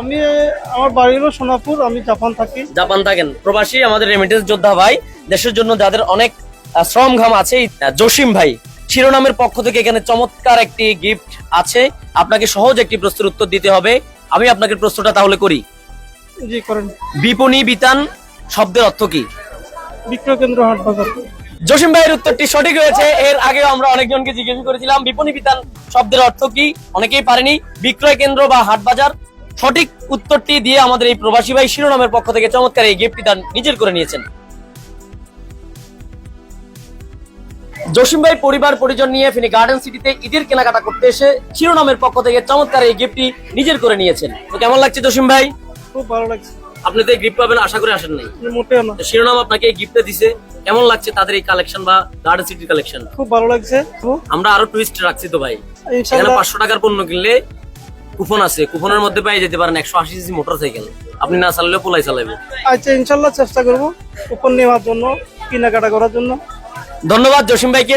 আমি আমার বাড়ি হলো সোনাপুর আমি জাপান থাকি। জাপান থাকেন। প্রবাসী আমাদের রেমিটেন্স যোদ্ধা ভাই দেশের জন্য যাদের অনেক শ্রম ঘাম আছে জসিম ভাই। শিরোনামের পক্ষ থেকে এখানে চমৎকার একটি গিফট আছে। আপনাকে সহজ একটি প্রশ্নের উত্তর দিতে হবে। আমি আপনাকে প্রশ্নটা তাহলে করি। জি করেন। বিপণী বিতান শব্দের অর্থ কি? বিক্রয় কেন্দ্র হাট বাজার। জসিম ভাইয়ের উত্তরটি সঠিক হয়েছে। এর আগেও আমরা অনেকজনকে জিজ্ঞেস করেছিলাম বিপণী বিতান শব্দের অর্থ কি? অনেকেই পারেনি। বিক্রয় কেন্দ্র বা হাট বাজার সঠিক উত্তরটি দিয়ে আমাদের এই প্রবাসী ভাই শিরোনামের পক্ষ থেকে চমৎকার এই গিফটটি তার নিজের করে নিয়েছেন। জসিম ভাই পরিবার পরিজন নিয়ে ফিনি গার্ডেন সিটিতে ঈদের কেনাকাটা করতে এসে শিরোনামের পক্ষ থেকে চমৎকার এই গিফটটি নিজের করে নিয়েছেন। তো কেমন লাগছে জসিম ভাই? খুব ভালো লাগছে। আপনি তো গিফট পাবেন আশা করে আসেন নাই। মোটেও না। শিরোনাম আপনাকে এই গিফটে দিছে। কেমন লাগছে তাদের এই কালেকশন বা গার্ডেন সিটির কালেকশন খুব ভালো লাগছে। আমরা আরও টুইস্ট রাখছি তো ভাই। এখানে পাঁচশো টাকার পণ্য কিনলে কুপন আছে কুপনের মধ্যে পেয়ে যেতে পারেন একশো আশি সিসি মোটর সাইকেল আপনি না চালালেও পোলাই চালাবে আচ্ছা ইনশাল্লাহ চেষ্টা করব কুপন নেওয়ার জন্য কেনাকাটা করার জন্য। ধন্যবাদ জসিম ভাইকে।